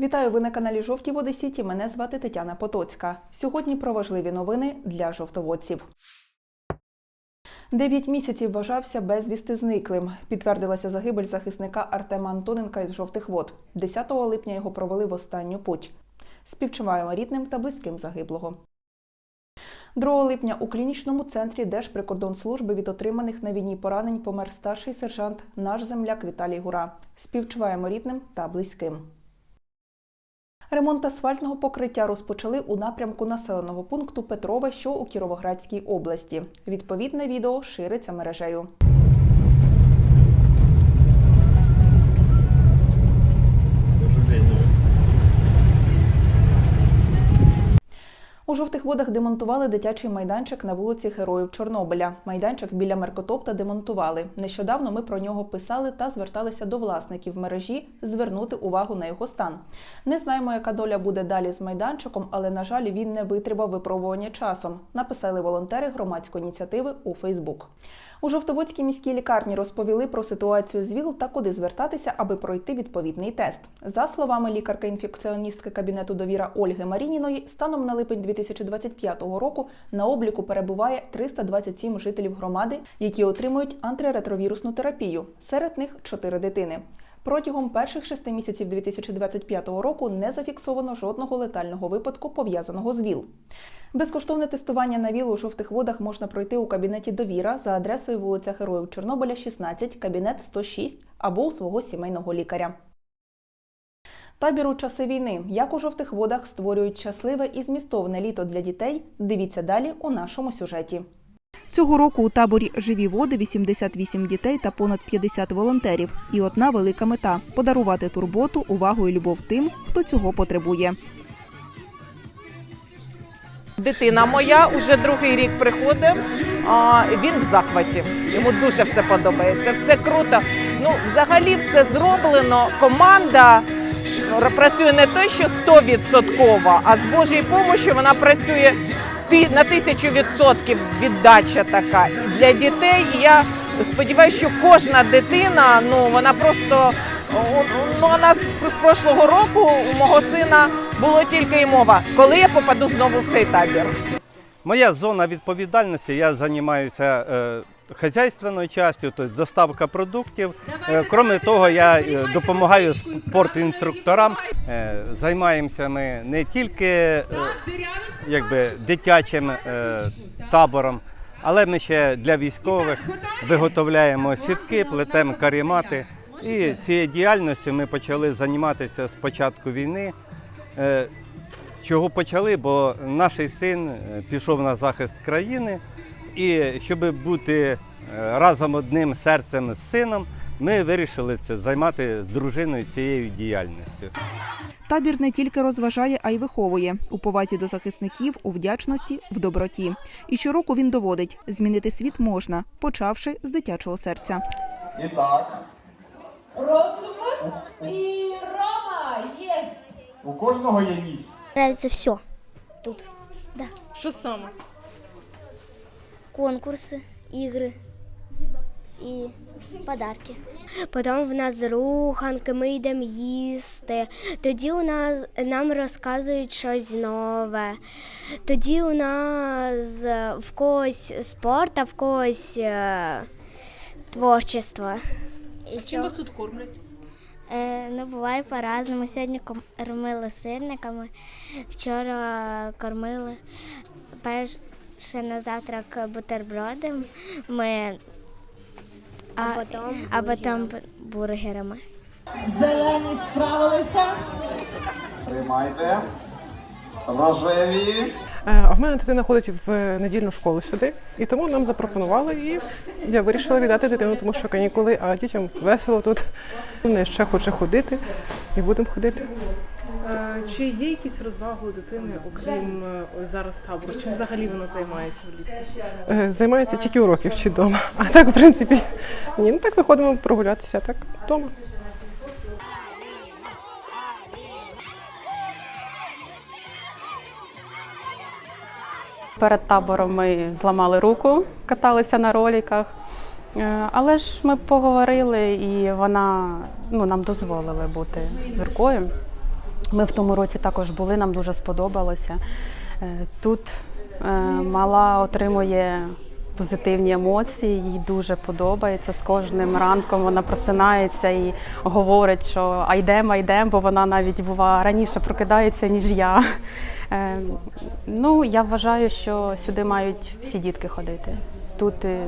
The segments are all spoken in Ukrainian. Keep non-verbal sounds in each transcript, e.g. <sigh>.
Вітаю ви на каналі Жовті Води Сіті. Мене звати Тетяна Потоцька. Сьогодні про важливі новини для жовтоводців. Дев'ять місяців вважався безвісти зниклим. Підтвердилася загибель захисника Артема Антоненка із жовтих вод. 10 липня його провели в останню путь. Співчуваємо рідним та близьким загиблого. 2 липня у клінічному центрі Держприкордонслужби від отриманих на війні поранень помер старший сержант, наш земляк Віталій Гура. Співчуваємо рідним та близьким. Ремонт асфальтного покриття розпочали у напрямку населеного пункту Петрове, що у Кіровоградській області. Відповідне відео шириться мережею. У жовтих водах демонтували дитячий майданчик на вулиці Героїв Чорнобиля. Майданчик біля Меркотопта демонтували. Нещодавно ми про нього писали та зверталися до власників мережі звернути увагу на його стан. Не знаємо, яка доля буде далі з майданчиком, але на жаль, він не витримав випробування часом. Написали волонтери громадської ініціативи у Фейсбук. У Жовтоводській міській лікарні розповіли про ситуацію з ВІЛ та куди звертатися, аби пройти відповідний тест. За словами лікарки-інфекціоністки кабінету довіра Ольги Марініної, станом на липень 2025 року на обліку перебуває 327 жителів громади, які отримують антиретровірусну терапію. Серед них 4 дитини. Протягом перших шести місяців 2025 року не зафіксовано жодного летального випадку, пов'язаного з ВІЛ. Безкоштовне тестування на ВІЛ у жовтих водах можна пройти у кабінеті Довіра за адресою вулиця Героїв Чорнобиля, 16, кабінет 106 або у свого сімейного лікаря. Табір у часи війни. Як у жовтих водах створюють щасливе і змістовне літо для дітей. Дивіться далі у нашому сюжеті. Цього року у таборі Живі води 88 дітей та понад 50 волонтерів. І одна велика мета подарувати турботу, увагу і любов тим, хто цього потребує. Дитина моя уже другий рік приходить. Він в захваті. Йому дуже все подобається. Все круто. Ну, взагалі, все зроблено. Команда ну, працює не те, що 100%, а з Божою допомогою вона працює на тисячу відсотків віддача така. Для дітей я сподіваюся, що кожна дитина, ну вона просто. Ну, у нас з прошлого року у мого сина було тільки й мова, коли я попаду знову в цей табір. Моя зона відповідальності, я займаюся е, хазяйственною частю, тобто доставка продуктів. Е, Крім того, я е, допомагаю спортінструкторам. Е, займаємося ми не тільки якби, дитячим табором, але ми ще для військових виготовляємо сітки, плетемо карімати. І цією діяльністю ми почали займатися з початку війни. Чого почали? Бо наш син пішов на захист країни, і щоб бути е, разом одним серцем з сином, ми вирішили це займати з дружиною цією діяльністю. Табір не тільки розважає, а й виховує у повазі до захисників, у вдячності, в доброті. І щороку він доводить, змінити світ можна, почавши з дитячого серця. Итак, Розум і Рома єсть. у кожного є місць. Нравится все тут. Да. Що саме? Конкурсы, игры і подарки. Потім в нас руханки, ми йдемо їсти. Тоді у нас нам розказують щось нове. Тоді у нас е, в когось спорт, а в когось е, творчество. І Чим вас тут кормлять? Е, ну, буває по-разному. Сьогодні кормили сирниками, вчора кормили перше на завтрак бутербродом, ми, а, потім, а потім бургерами. Зелені справилися. Приймайте. Рожеві. Е, А в мене дитина ходить в недільну школу сюди, і тому нам запропонували, і я вирішила віддати дитину, тому що канікули, а дітям весело тут. Вони ще хоче ходити, і будемо ходити. Чи є якісь розваги у дитини, окрім е, зараз табору? Чим взагалі вона займається влітку? Е, Займається тільки уроки вчить вдома. А так, в принципі, ні, ну так виходимо прогулятися, так вдома. Перед табором ми зламали руку, каталися на роліках. Е, Але ж ми поговорили, і вона ну, нам дозволили бути з рукою. Ми в тому році також були, нам дуже сподобалося. Е, Тут е, мала отримує позитивні емоції, їй дуже подобається. З кожним ранком вона просинається і говорить, що а йдемо, а йдемо, бо вона навіть бува раніше прокидається, ніж я. Е, Ну, я вважаю, що сюди мають всі дітки ходити. Тут і-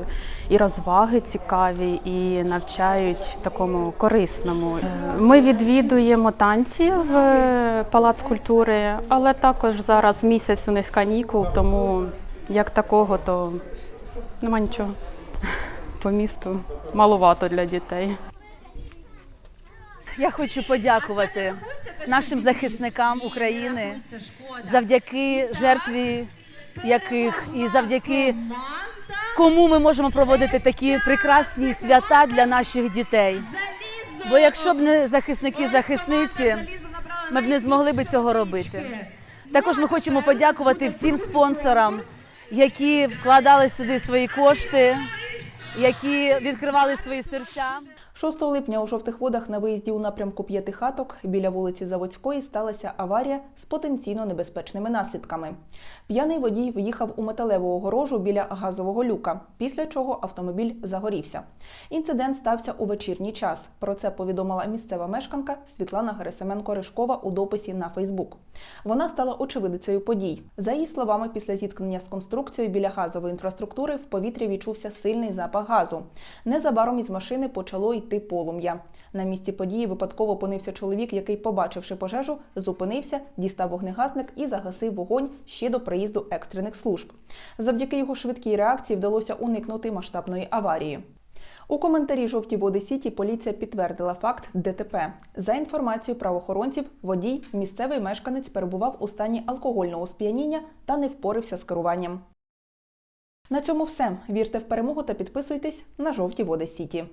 і розваги цікаві, і навчають такому корисному. Е, Ми відвідуємо танці в е, палац культури, але також зараз місяць у них канікул, тому як такого, то нема нічого. <laughs> По місту маловато для дітей. Я хочу подякувати нашим захисникам України, завдяки жертві яких і завдяки кому ми можемо проводити такі прекрасні свята для наших дітей. Бо якщо б не захисники захисниці, ми б не змогли б цього робити. Також ми хочемо подякувати всім спонсорам, які вкладали сюди свої кошти, які відкривали свої серця. 6 липня у жовтих водах на виїзді у напрямку П'ятихаток біля вулиці Заводської сталася аварія з потенційно небезпечними наслідками. П'яний водій виїхав у металеву огорожу біля газового люка, після чого автомобіль загорівся. Інцидент стався у вечірній час. Про це повідомила місцева мешканка Світлана Герасименко Ришкова у дописі на Фейсбук. Вона стала очевидицею подій. За її словами, після зіткнення з конструкцією біля газової інфраструктури в повітрі відчувся сильний запах газу. Незабаром із машини почало йти полум'я. На місці події випадково опинився чоловік, який, побачивши пожежу, зупинився, дістав вогнегасник і загасив вогонь ще до приїзду екстрених служб. Завдяки його швидкій реакції вдалося уникнути масштабної аварії. У коментарі жовті води Сіті поліція підтвердила факт ДТП. За інформацією правоохоронців, водій, місцевий мешканець, перебував у стані алкогольного сп'яніння та не впорався з керуванням. На цьому все. Вірте в перемогу та підписуйтесь на жовті води Сіті.